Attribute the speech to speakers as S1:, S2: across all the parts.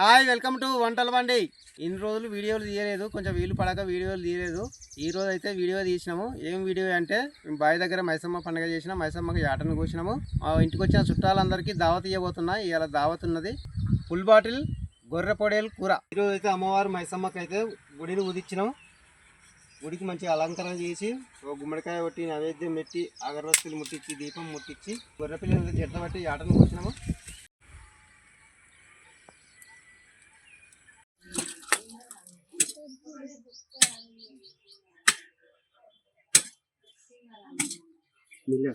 S1: Hi welcome to వంటల బండి. ఇన్ని రోజులు వీడియోలు తీయలేదు కొంచెం వీలు పడక వీడియోలు తీయలేదు. ఈ రోజు అయితే వీడియో తీసినాము. ఏం వీడియో అంటే మేము బావి దగ్గర మైసమ్మ పండుగ చేసిన మైసమ్మకి ఆటను కూసినాము. మా ఇంటికి వచ్చిన చుట్టాలందరికీ దావత్ ఇవ్వబోతున్నా ఇవాళ దావత్ ఉన్నది. ఫుల్ బాటిల్ గొర్రె పొడేలు కూర. ఈరోజు అయితే అమ్మవారు మైసమ్మకి అయితే గుడిని ఉదిచ్చినాం గుడికి మంచిగా అలంకరణ చేసి ఒక గుమ్మడికాయ కొట్టి నైవేద్యం పెట్టి అగరవత్తులు ముట్టించి దీపం ముట్టించి గొర్రె పిల్లలు జట్ల పట్టి ఆటను కూర్చున్నాము Mila.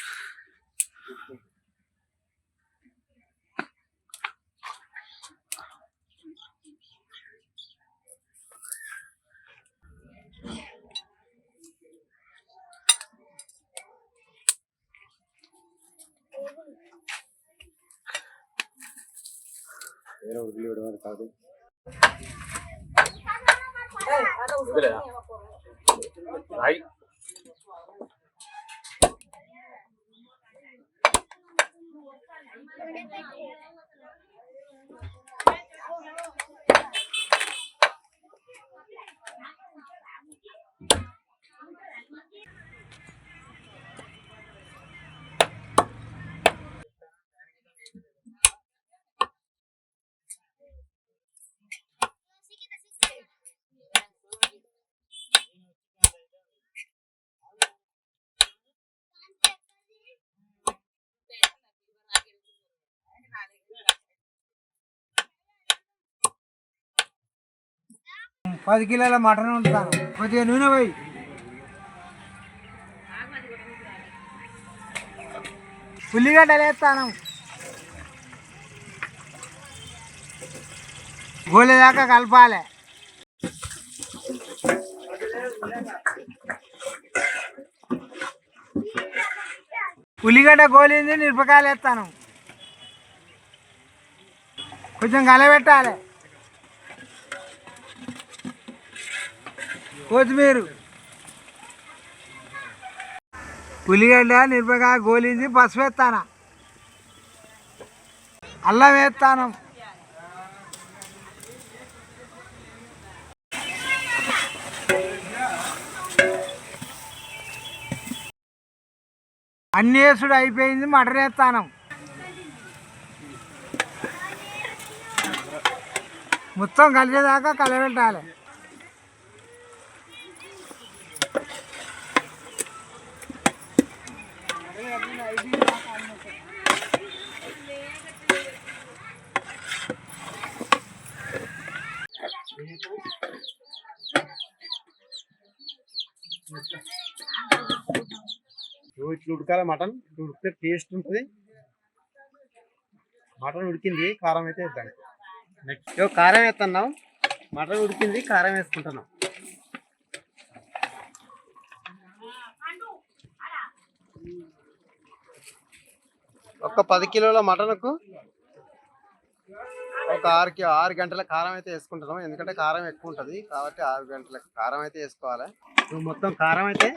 S1: ஏதோ ஒரு கிளி விட மாதிரி காது Thank you.
S2: పది కిలోల మటన్ ఉంటాను కొద్దిగా నూనె పోయి. ఉల్లిగడ్డలు వేస్తాను గోలేదాకా కలపాలి. ఉల్లిగడ్డ గోలింది మిరపకాయలు వేస్తాను. కొంచెం కలబెట్టాలి. కొత్తిమీర. ఉల్లిగడ్డ మిరపకాయ గోలింది పసుపు వేస్తాను? అల్లం వేస్తాను. అన్నేసుడు అయిపోయింది మటన్ వేస్తాను. మొత్తం కలిసేదాకా కలబెట్టాలి
S1: నువ్వు ఇట్లా ఉడకాలి మటన్. ఇట్లా ఉడికితే టేస్ట్ ఉంటుంది. మటన్ ఉడికింది కారం అయితే వేద్దాం. నెక్స్ట్ కారం వేస్తున్నాం. మటన్ ఉడికింది కారం వేసుకుంటున్నాం. ఒక పది కిలోల మటన్కు ఒక ఆరు కి ఆరు గంటల కారం అయితే వేసుకుంటున్నాం. ఎందుకంటే కారం ఎక్కువ ఉంటుంది కాబట్టి ఆరు గంటల కారం అయితే వేసుకోవాలి. ఇప్పుడు మొత్తం కారం అయితే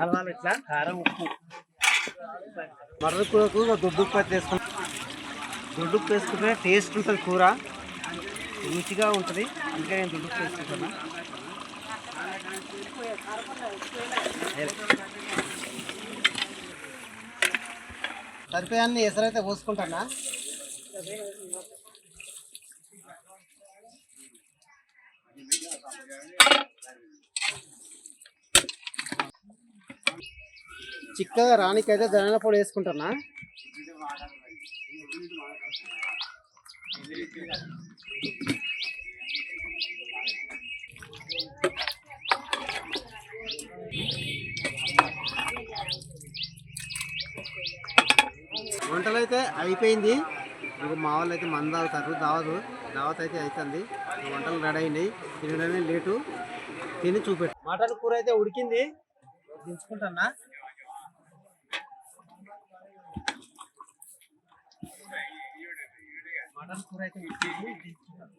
S1: కలవాలి ఇట్లా. కారం ఉప్పు. మటన్ కూరకు దొడ్డు ఉప్పు అయితే వేసుకుంటాం. దొడ్డు ఉప్పు వేసుకుంటే టేస్ట్ ఉంటుంది కూర. రుచిగా ఉంటుంది. అందుకే నేను దొడ్డు ఉప్పు వేసుకుంటున్నా. సరిపోయాన్ని ఎసరైతే పోసుకుంటానా? చిక్కగా రానికైతే ధనియాల పొడి వేసుకుంటున్నా. వంటలు అయితే అయిపోయింది మా వాళ్ళు అయితే మందాలు తాగుతారు తాగదు దావత్ అయితే అవుతుంది వంటలు రెడీ అయినాయి. తినడమే లేటు. తిని చూపెట్టు. మటన్ కూర అయితే ఉడికింది. దించుకుంటున్నా మటన్ కూర అయితే ఉడికింది. దించుకుంటాను?